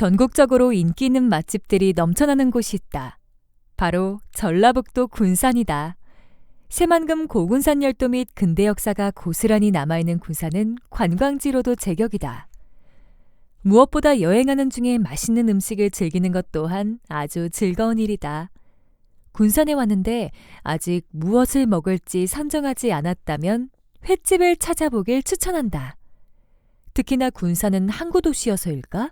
전국적으로 인기 있는 맛집들이 넘쳐나는 곳이 있다. 바로 전라북도 군산이다. 새만금 고군산 열도 및 근대 역사가 고스란히 남아있는 군산은 관광지로도 제격이다. 무엇보다 여행하는 중에 맛있는 음식을 즐기는 것 또한 아주 즐거운 일이다. 군산에 왔는데 아직 무엇을 먹을지 선정하지 않았다면 횟집을 찾아보길 추천한다. 특히나 군산은 항구 도시여서일까?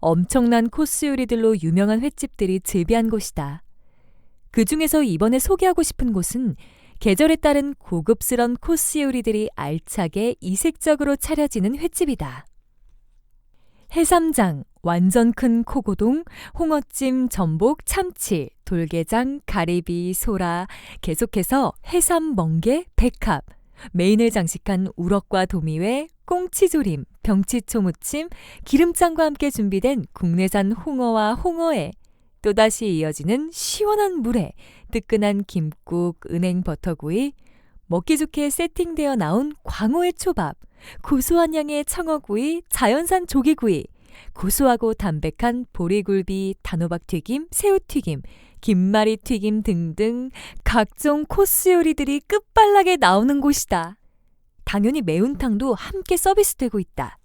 엄청난 코스 요리들로 유명한 횟집들이 즐비한 곳이다. 그 중에서 이번에 소개하고 싶은 곳은 계절에 따른 고급스런 코스 요리들이 알차게 이색적으로 차려지는 횟집이다. 해삼장, 완전 큰 코고동, 홍어찜, 전복, 참치, 돌게장, 가리비, 소라, 계속해서 해삼, 멍게, 백합, 메인을 장식한 우럭과 도미회, 꽁치조림, 병치초 무침, 기름장과 함께 준비된 국내산 홍어와 홍어회, 또다시 이어지는 시원한 물회, 뜨끈한 김국, 은행 버터구이, 먹기 좋게 세팅되어 나온 광어의 초밥, 고소한 양의 청어구이, 자연산 조개구이, 고소하고 담백한 보리굴비, 단호박 튀김, 새우튀김, 김말이 튀김 등등 각종 코스 요리들이 끝발나게 나오는 곳이다. 당연히 매운탕도 함께 서비스되고 있다.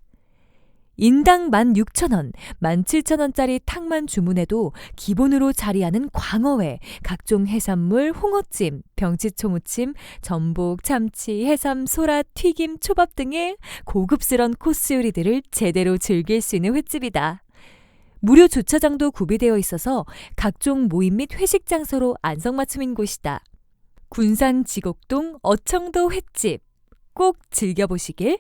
인당 16,000원, 17,000원짜리 탕만 주문해도 기본으로 자리하는 광어회, 각종 해산물, 홍어찜, 병치초무침, 전복, 참치, 해삼, 소라, 튀김, 초밥 등의 고급스런 코스 요리들을 제대로 즐길 수 있는 횟집이다. 무료 주차장도 구비되어 있어서 각종 모임 및 회식 장소로 안성맞춤인 곳이다. 군산 지곡동 어청도 횟집 꼭 즐겨보시길